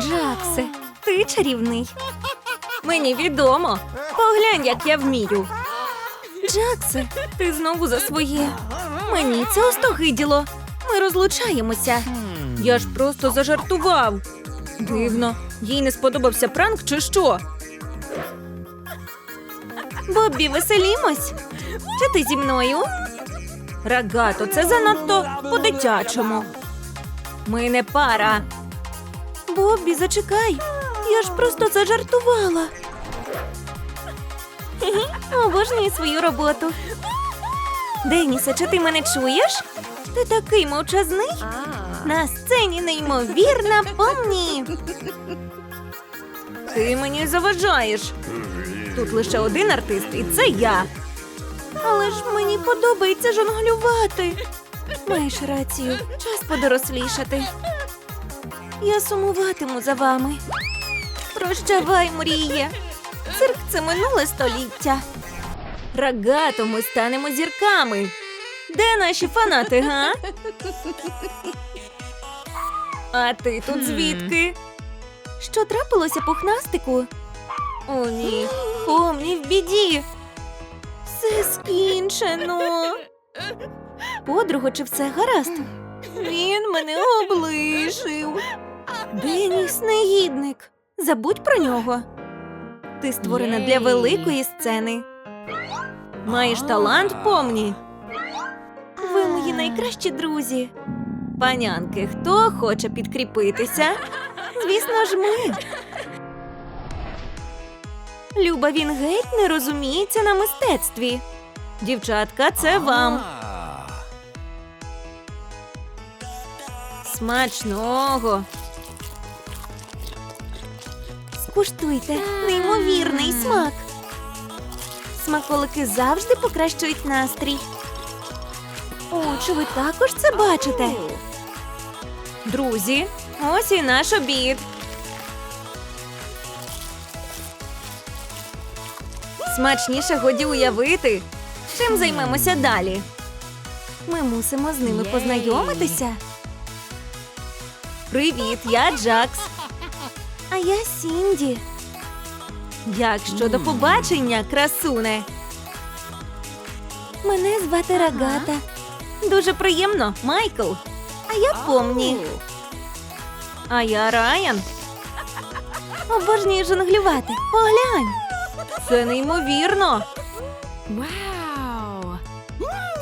Джаксе, ти чарівний. Мені відомо. Поглянь, як я вмію. Джаксе, ти знову за своє. Мені це остогиділо. Ми розлучаємося. Я ж просто зажартував. Дивно, їй не сподобався пранк чи що? Боббі, веселімось? Чи ти зі мною? Рагато, це занадто по-дитячому. Ми не пара. Боббі, зачекай. Я ж просто зажартувала. Обожнюю свою роботу. Денісе, чи ти мене чуєш? Ти такий мовчазний? На сцені неймовірна помні. Ти мені заважаєш. Тут лише один артист, і це я. Але ж мені подобається жонглювати. Маєш рацію, час подорослішати. Я сумуватиму за вами. Прощавай, мріє. Цирк це минуле століття. Рагато ми станемо зірками. Де наші фанати, га? А ти тут звідки? Що трапилося пухнастику? О, ні, помні в біді. Все скінчено. Подруго, чи все гаразд? Він мене облишив. Деніс негідник. Забудь про нього. Ти створена для великої сцени. Маєш талант, помні. Ви мої найкращі друзі. Панянки, хто хоче підкріпитися? Звісно ж, ми. Люба, він геть не розуміється на мистецтві. Дівчатка, це вам. Смачного. Скуштуйте, неймовірний смак. Смаколики завжди покращують настрій. О, чи ви також це бачите? Друзі, ось і наш обід. Смачніше годі уявити. Чим займемося далі? Ми мусимо з ними познайомитися. Привіт, я Джакс. А я Сінді. Як щодо побачення, красуне? Мене звати Рагата. Дуже приємно, Майкл. А я помні. А я Райан. Обожнюю жонглювати. Поглянь. Це неймовірно. Вау!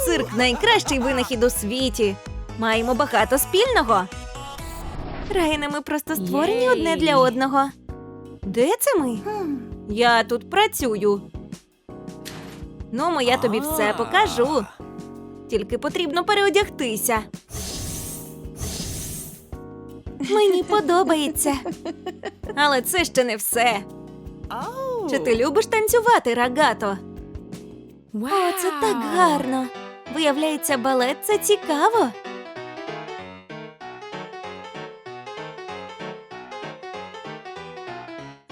Цирк найкращий винахід у світі. Маємо багато спільного. Райане, ми просто створені Єй. одне для одного. Де це ми? Я тут працюю. Ну, я тобі все покажу. Тільки потрібно переодягтися. Мені подобається. Але це ще не все. Чи ти любиш танцювати, Рагато? О, це так гарно. Виявляється, балет це цікаво.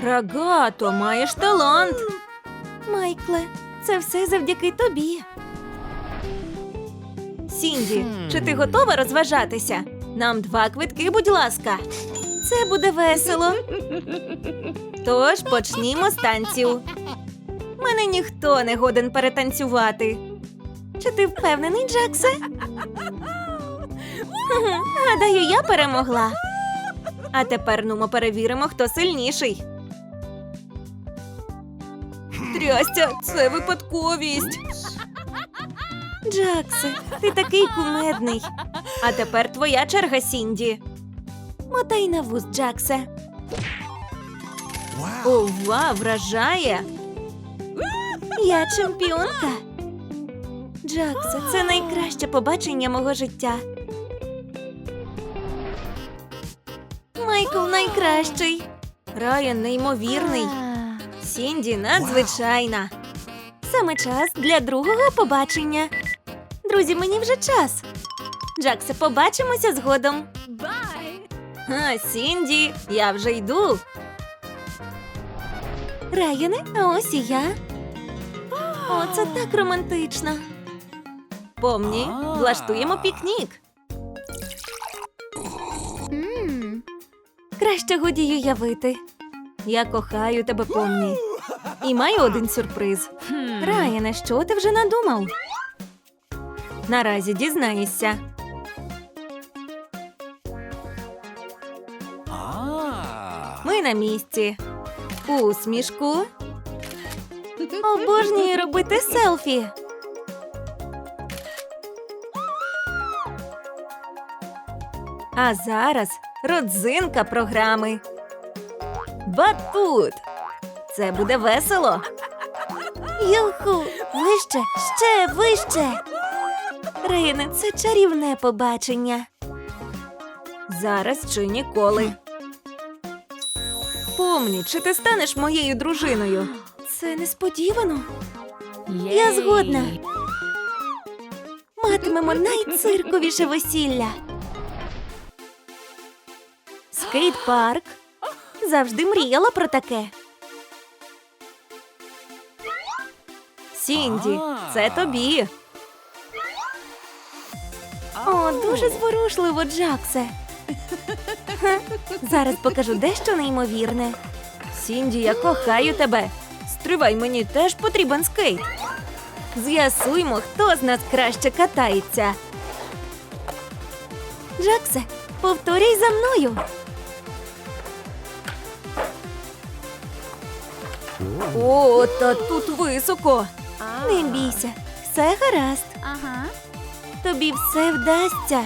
Рагато, маєш талант. Майкле, це все завдяки тобі. Сінді, чи ти готова розважатися? Нам два квитки, будь ласка. Це буде весело. Тож почнімо з танців. Мене ніхто не годен перетанцювати. Чи ти впевнений, Джаксе? Гадаю, я перемогла. А тепер нумо перевіримо, хто сильніший. Трястя, це випадковість. Джаксе, ти такий кумедний. А тепер твоя черга, Сінді. Мотай на вуз, Джаксе. Ова, вражає. Я чемпіонка. Джаксе, це найкраще побачення мого життя. Майкл найкращий. Райан неймовірний. Сінді надзвичайна. Саме час для другого побачення. Друзі, мені вже час. Джаксе, побачимося згодом. Бай! А, Сінді, я вже йду. Райане, а ось і я. О, це так романтично. Помні, влаштуємо пікнік. Краще годі й уявити. Я кохаю тебе, помні. І маю один сюрприз. Райане, що ти вже надумав? Наразі дізнаєшся. Ми на місці. Усмішку. Обожнюю робити селфі. А зараз родзинка програми. Батут. Це буде весело. Юху, вище, ще вище. Рейне, це чарівне побачення. Зараз чи ніколи. Помні, чи ти станеш моєю дружиною? Це несподівано. Я згодна. Матимемо найцирковіше весілля. Скейт-парк. Завжди мріяла про таке. Сінді, це тобі. О, дуже зворушливо, Джаксе. Ха, Зараз покажу дещо неймовірне. Сінді, я кохаю тебе. Стривай, мені теж потрібен скейт. З'ясуймо, хто з нас краще катається. Джаксе, повторюй за мною. О, та тут високо. Не бійся, все гаразд. Ага. Тобі все вдасться.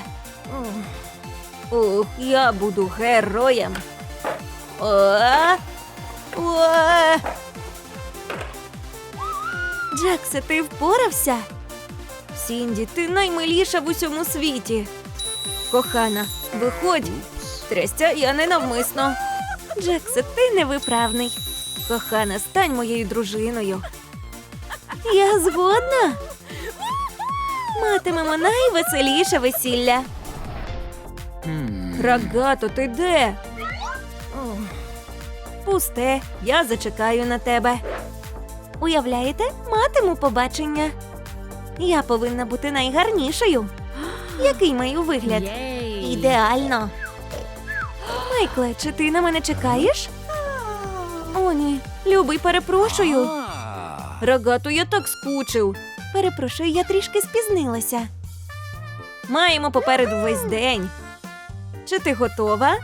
Ух, я буду героєм. О, о. Джаксе, ти впорався? Сінді, ти наймиліша в усьому світі. Кохана, виходь. Трястя я ненавмисно. Джаксе, ти невиправний. Кохана, стань моєю дружиною. Я згодна. Матимемо найвеселіше весілля. Рогато, ти де? Пусте, я зачекаю на тебе. Уявляєте, матиму побачення. Я повинна бути найгарнішою. Який маю вигляд? Ідеально. Майкле, чи ти на мене чекаєш? О, ні, любий, перепрошую. Рогато, я так скучив. Перепрошую, я трішки спізнилася. Маємо попереду весь день. Чи ти готова?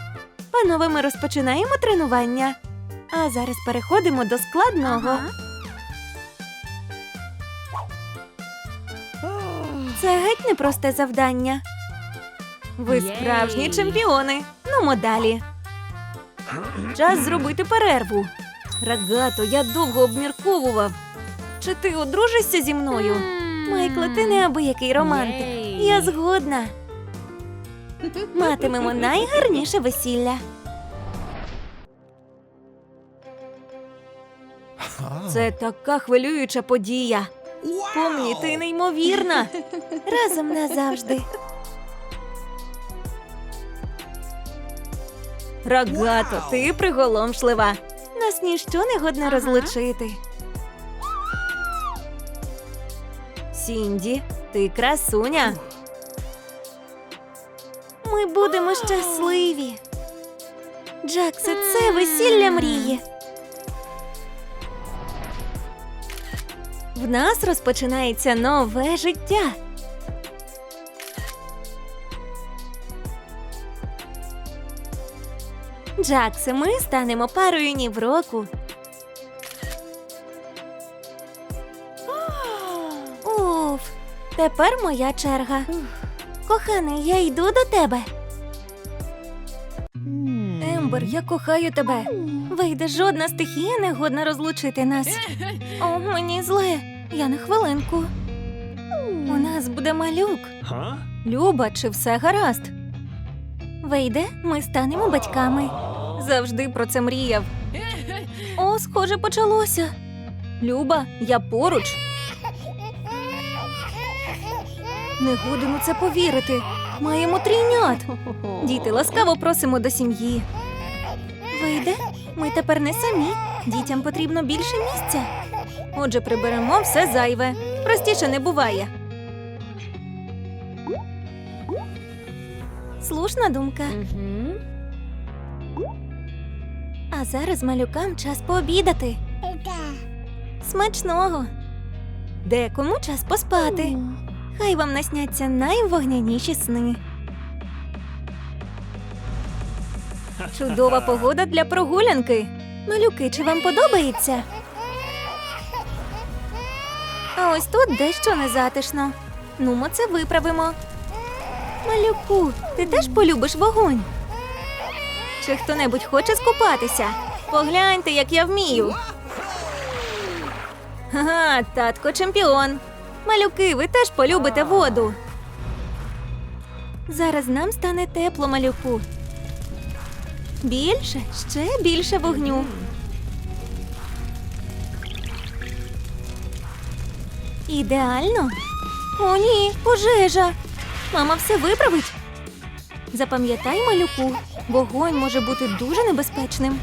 Панове, ми розпочинаємо тренування. А зараз переходимо до складного. Ага. Це геть непросте завдання. Ви справжні чемпіони. Ну, далі. Час зробити перерву. Рагато, я довго обмірковував. Чи ти одружишся зі мною? Майкле, ти неабиякий романтик. Я згодна. Матимемо найгарніше весілля. Це така хвилююча подія. Помні, ти неймовірна. Разом назавжди. Рогато, ти приголомшлива. Нас ніщо не годне розлучити. Сінді, ти красуня. Ми будемо щасливі. Джаксе, це весілля мрії. В нас розпочинається нове життя. Джаксе, ми станемо парою ні в року. Уф, тепер моя черга. Коханий, я йду до тебе. Ембер, я кохаю тебе. Вийде жодна стихія не годна розлучити нас. О, мені зле. Я на хвилинку. У нас буде малюк. Люба, чи все гаразд? Вийде, ми станемо батьками. Завжди про це мріяв. О, схоже, почалося. Люба, я поруч. Не годимо це повірити. Маємо трійнят. Діти, ласкаво просимо до сім'ї. Вийде, ми тепер не самі. Дітям потрібно більше місця. Отже, приберемо все зайве. Простіше не буває. Слушна думка. Мгм. А зараз малюкам час пообідати. Смачного. Декому час поспати. Хай вам насняться найвогняніші сни. Чудова погода для прогулянки. Малюки, чи вам подобається? А ось тут дещо незатишно. Ну, ми це виправимо. Малюку, ти теж полюбиш вогонь? Чи хто-небудь хоче скупатися? Погляньте, як я вмію. Ага, татко чемпіон. Малюки, ви теж полюбите воду. Зараз нам стане тепло, малюку. Більше, ще більше вогню. Ідеально. О, ні, пожежа. Мама все виправить. Запам'ятай, малюку, вогонь може бути дуже небезпечним.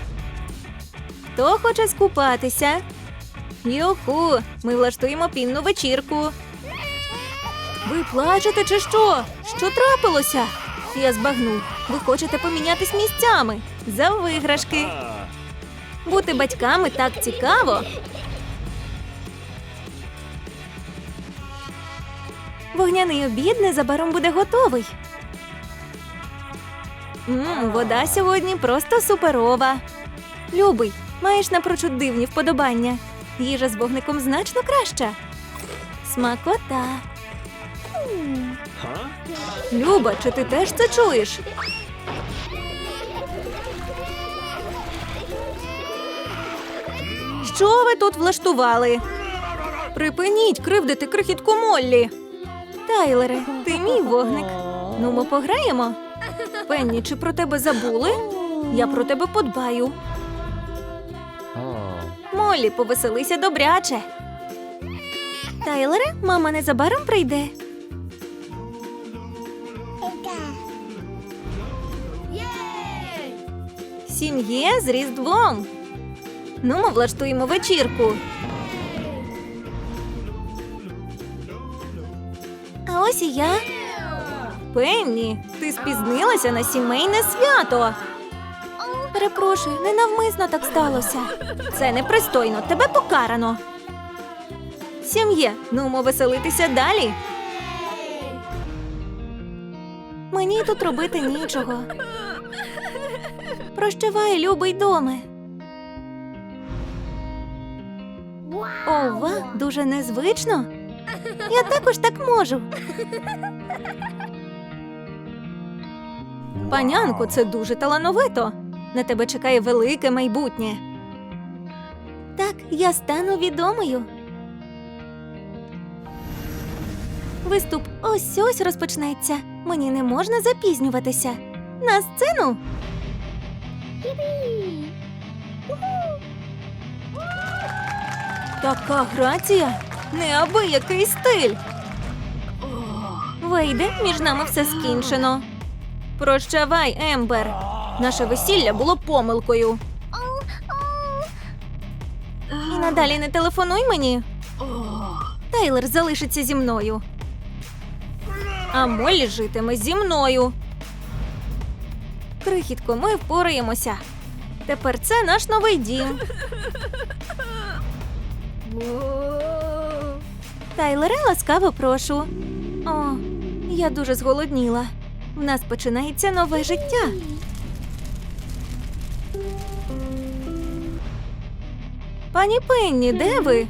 Хто хоче скупатися? Юху, ми влаштуємо пінну вечірку. Ви плачете чи що? Що трапилося? Я збагну. Ви хочете помінятись місцями за виграшки. Бути батьками так цікаво. Вогняний обід незабаром буде готовий. Мм, вода сьогодні просто суперова. Любий, маєш напрочуд дивні вподобання. Їжа з вогником значно краща. Смакота. Люба, чи ти теж це чуєш? Що ви тут влаштували? Припиніть кривдити крихітку Моллі. Тайлере, ти мій вогник. Ну, ми пограємо. Пенні, чи про тебе забули? Я про тебе подбаю. Моллі, повеселися добряче. Тайлере, мама незабаром прийде. Сім'є з Різдвом. Ну, ми влаштуємо вечірку. Ось я. Пенні, ти спізнилася на сімейне свято. Перепрошую, ненавмисно так сталося. Це непристойно, тебе покарано. Сім'є, ну веселитися далі. Мені тут робити нічого. Прощавай, любий доме. Ова, дуже незвично. Я також так можу. Панянко, це дуже талановито. На тебе чекає велике майбутнє. Так, я стану відомою. Виступ ось ось розпочнеться. Мені не можна запізнюватися. На сцену. Така грація, неабиякий стиль. Вийде, між нами все скінчено. Прощавай, Ембер. Наше весілля було помилкою. І надалі не телефонуй мені. Тайлер залишиться зі мною. А Моллі житиме зі мною. Крихітко, ми впораємося. Тепер це наш новий дім. Тайлере, ласкаво прошу. О, я дуже зголодніла. В нас починається нове життя. Пані Пенні, де ви?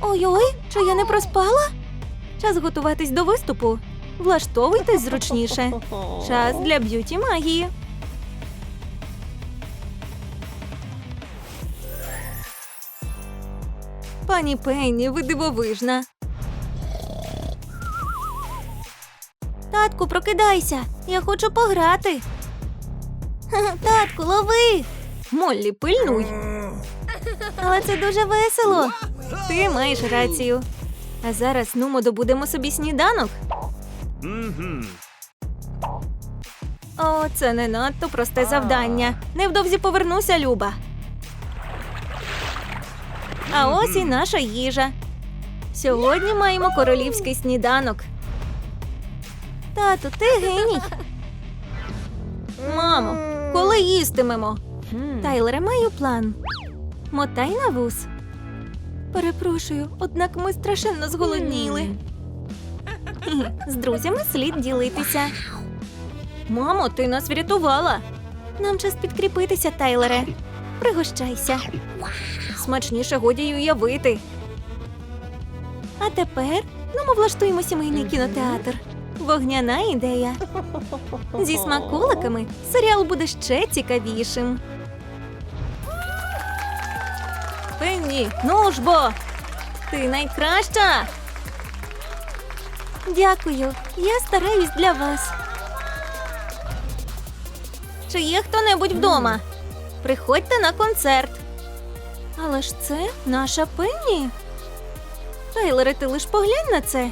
Ой-ой, чи я не проспала? Час готуватись до виступу. Влаштовуйтесь зручніше. Час для б'юті магії. Пані Пенні, ви дивовижна. Татку, прокидайся. Я хочу пограти. Татку, лови. Моллі, пильнуй. Але це дуже весело. Ти маєш рацію. А зараз ну ми добудемо собі сніданок. О, це не надто просте завдання. Невдовзі повернуся, Люба. А ось і наша їжа. Сьогодні маємо королівський сніданок. Тату, ти геній. Мамо, коли їстимемо? Тайлере, маю план. Мотай на вус. Перепрошую, однак ми страшенно зголодніли. З друзями слід ділитися. Мамо, ти нас врятувала. Нам час підкріпитися, Тайлере. Пригощайся. Смачніше годі й уявити. А тепер ну ми влаштуємо сімейний кінотеатр. Вогняна ідея. Зі смаколиками серіал буде ще цікавішим. Пенні, ну ж бо! Ти найкраща. Дякую. Я стараюсь для вас. Чи є хто-небудь вдома? Приходьте на концерт. Але ж це наша Пенні. Тайлере, ти лиш поглянь на це.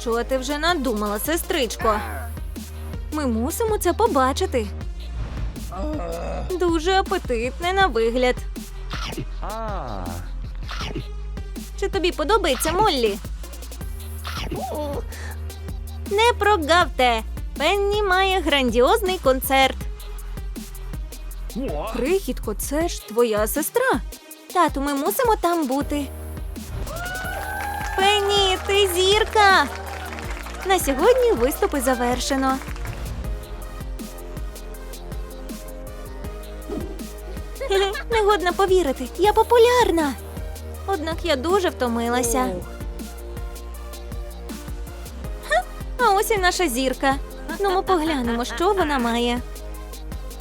Що ти вже надумала, сестричко? Ми мусимо це побачити. Дуже апетитне на вигляд. Чи тобі подобається Моллі? Не прогавте! Пенні має грандіозний концерт. Крихітко, це ж твоя сестра. Тату, ми мусимо там бути. Пенні, ти зірка. На сьогодні виступи завершено. Негодно повірити, я популярна. Однак я дуже втомилася. Ха, а ось і наша зірка. Ну, ми поглянемо, що вона має.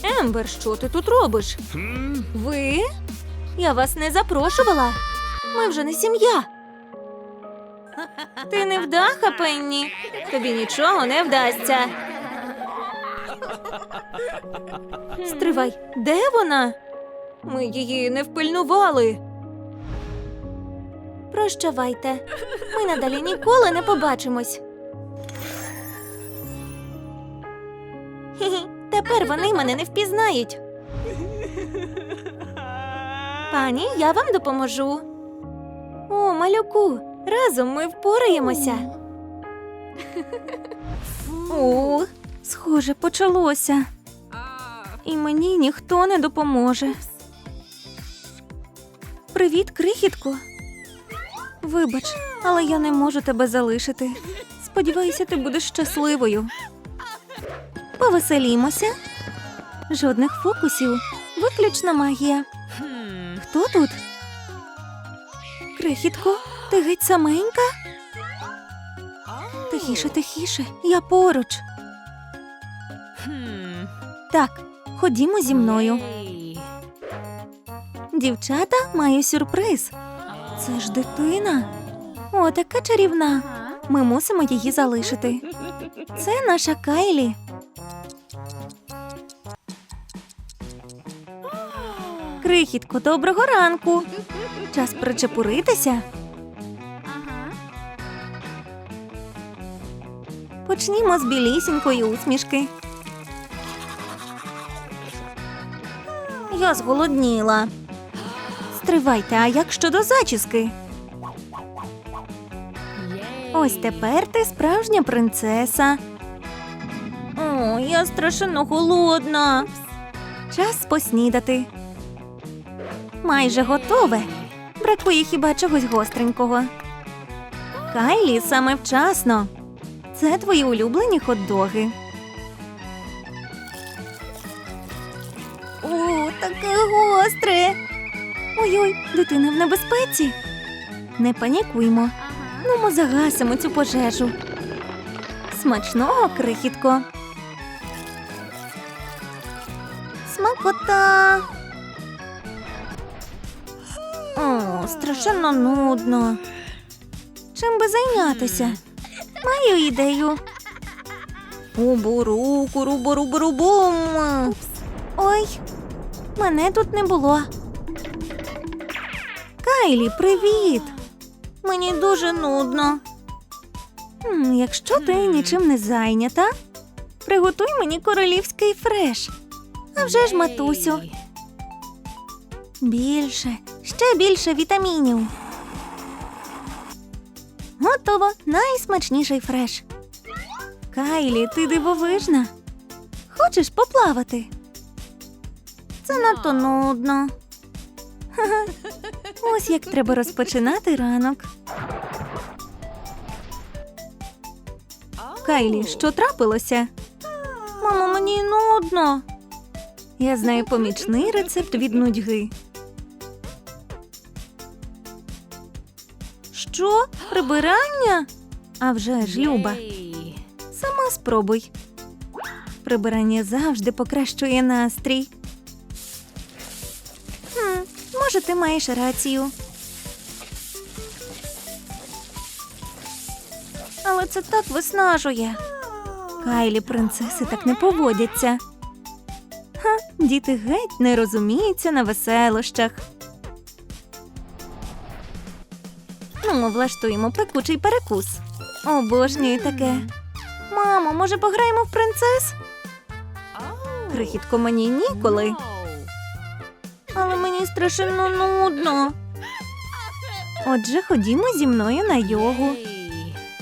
Ембер, що ти тут робиш? Ви? Я вас не запрошувала. Ми вже не сім'я. Ти не вдаха, Пенні. Тобі нічого не вдасться. Стривай, де вона? Ми її не впильнували. Прощавайте. Ми надалі ніколи не побачимось. Тепер вони мене не впізнають. Пані, я вам допоможу. О, малюку, разом ми впораємося. О, схоже, почалося. І мені ніхто не допоможе. Привіт, крихітко. Вибач, але я не можу тебе залишити. Сподіваюся, ти будеш щасливою. Повеселімося. Жодних фокусів, виключна магія. Хто тут? Крихітко, ти геть саменька? Тихіше, тихіше, я поруч. Так, ходімо зі мною. Дівчата, маю сюрприз. Це ж дитина. О, така чарівна. Ми мусимо її залишити. Це наша Кайлі. Крихітко, доброго ранку. Час причепуритися. Почнімо з білісінької усмішки. Я зголодніла. Стривайте, а як щодо зачіски? Ось тепер ти справжня принцеса. О, я страшенно голодна. Час поснідати. Майже готове. Бракує хіба чогось гостренького. Кайлі саме вчасно. Це твої улюблені хот-доги. О, таке гостре. Ой-ой, дитина в небезпеці. Не панікуймо. Ну, ми загасимо цю пожежу. Смачного крихітко. Смакота. Страшенно нудно. Чим би зайнятися? Маю ідею. Убуру, куру буру бум Ой, мене тут не було. Кайлі, привіт. Мені дуже нудно. Якщо ти нічим не зайнята, приготуй мені королівський фреш. А вже ж, матусю. Більше, ще більше вітамінів. Готово. Найсмачніший фреш. Кайлі, ти дивовижна. Хочеш поплавати? Це надто нудно. Ось як треба розпочинати ранок. Кайлі, що трапилося? Мамо, мені нудно. Я знаю помічний рецепт від нудьги. Що? Прибирання? А вже ж, Люба. Сама спробуй. Прибирання завжди покращує настрій. Хм, може, ти маєш рацію. Але це так виснажує. Кайлі принцеси так не поводяться. Ха, діти геть не розуміються на веселощах. Влаштуємо пекучий перекус. Обожнюю таке. Мамо, може пограємо в принцес? Крихітко мені ніколи, але мені страшенно нудно. Отже, ходімо зі мною на йогу.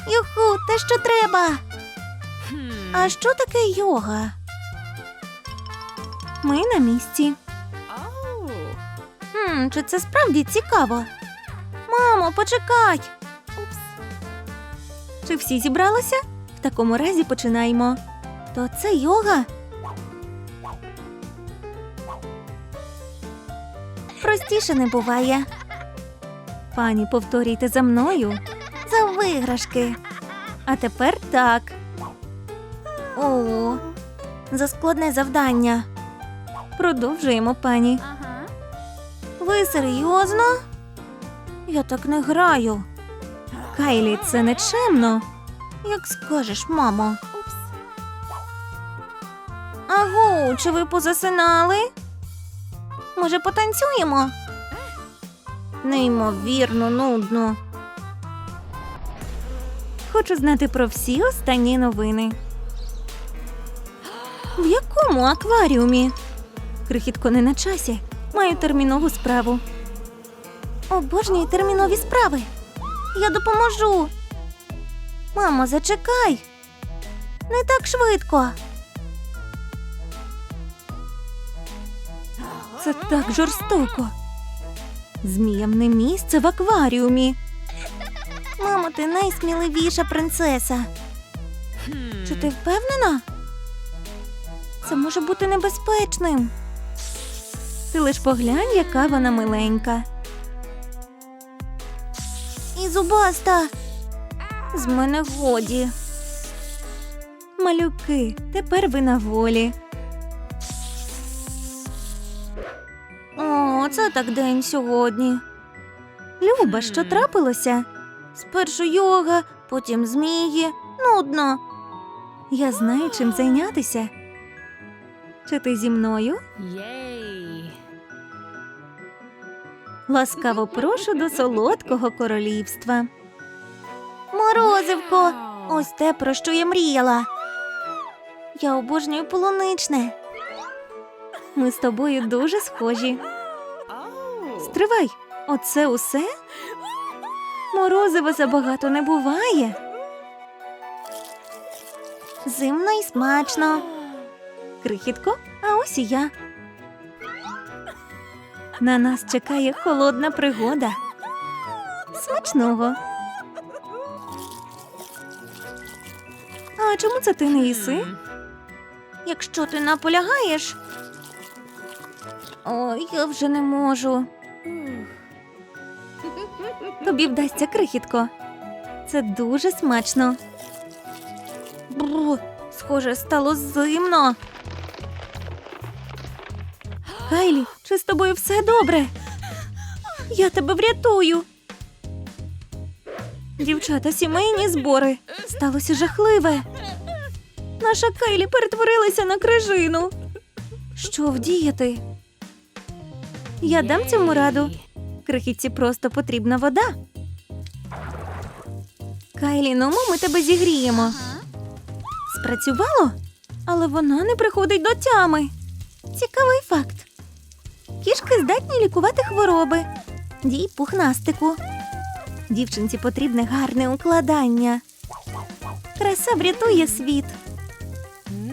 Юху, те, що треба. А що таке йога? Ми на місці. Хм, чи це справді цікаво? Мамо, почекай. Oops. Чи всі зібралися? В такому разі починаємо. То це йога. Простіше не буває. Пані, повторюйте за мною. За виграшки. А тепер так. О, за складне завдання. Продовжуємо, пані. Ви серйозно? Я так не граю. Кайлі, це нечемно. Як скажеш, мамо. Агу, чи ви позасинали? Може, потанцюємо? Неймовірно, нудно. Хочу знати про всі останні новини. В якому акваріумі? Крихітко не на часі. Маю термінову справу. Обожнюю термінові справи. Я допоможу. Мамо, зачекай. Не так швидко. Це так жорстоко. Зміям не місце в акваріумі. Мамо, ти найсміливіша принцеса. Чи ти впевнена? Це може бути небезпечним. Ти лиш поглянь, яка вона миленька. І зубаста. З мене годі. Малюки, тепер ви на волі. О, це так день сьогодні. Люба, що трапилося? Спершу йога, потім змії. Нудно. Я знаю, чим зайнятися. Чи ти зі мною? Yay. Ласкаво прошу до солодкого королівства. Морозивко! Ось те, про що я мріяла. Я обожнюю полуничне. Ми з тобою дуже схожі. Стривай, оце усе? Морозива забагато не буває. Зимно і смачно. Крихітко, а ось і я. На нас чекає холодна пригода. Смачного. А чому це ти не їси? Якщо ти наполягаєш. Ой, я вже не можу. Тобі вдасться крихітко. Це дуже смачно. Бру, схоже, стало зимно. Кайлі, чи з тобою все добре? Я тебе врятую. Дівчата, сімейні збори. Сталося жахливе. Наша Кайлі перетворилася на крижину. Що вдіяти? Я дам цьому раду. Крихітці просто потрібна вода. Кайлі, ну ми тебе зігріємо. Спрацювало, але вона не приходить до тями. Цікавий факт. Кішки здатні лікувати хвороби. Дій пухнастику. Дівчинці потрібне гарне укладання. Краса врятує світ.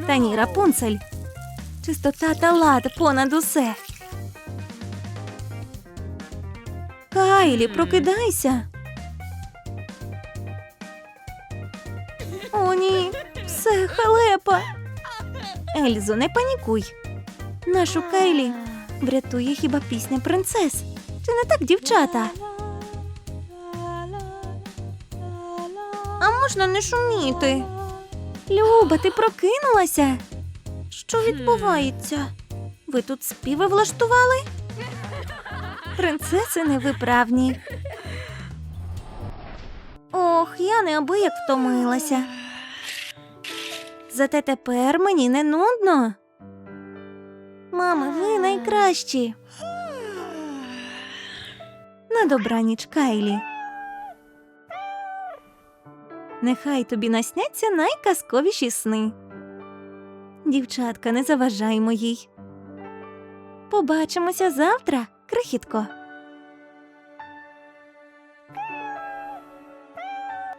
Та рапунцель. Чистота та лад понад усе. Кайлі, прокидайся. О, ні, все халепа. Ельзо, не панікуй. Нашу Кайлі врятує хіба пісня принцес. Чи не так, дівчата? А можна не шуміти? Люба, ти прокинулася? Що відбувається? Ви тут співи влаштували? Принцеси невиправні. Ох, я неабияк втомилася. Зате тепер мені не нудно. Мами, ви найкращі. На добраніч, Кайлі. Нехай тобі насняться найказковіші сни. Дівчатка, не заважаймо їй. Побачимося завтра, крихітко.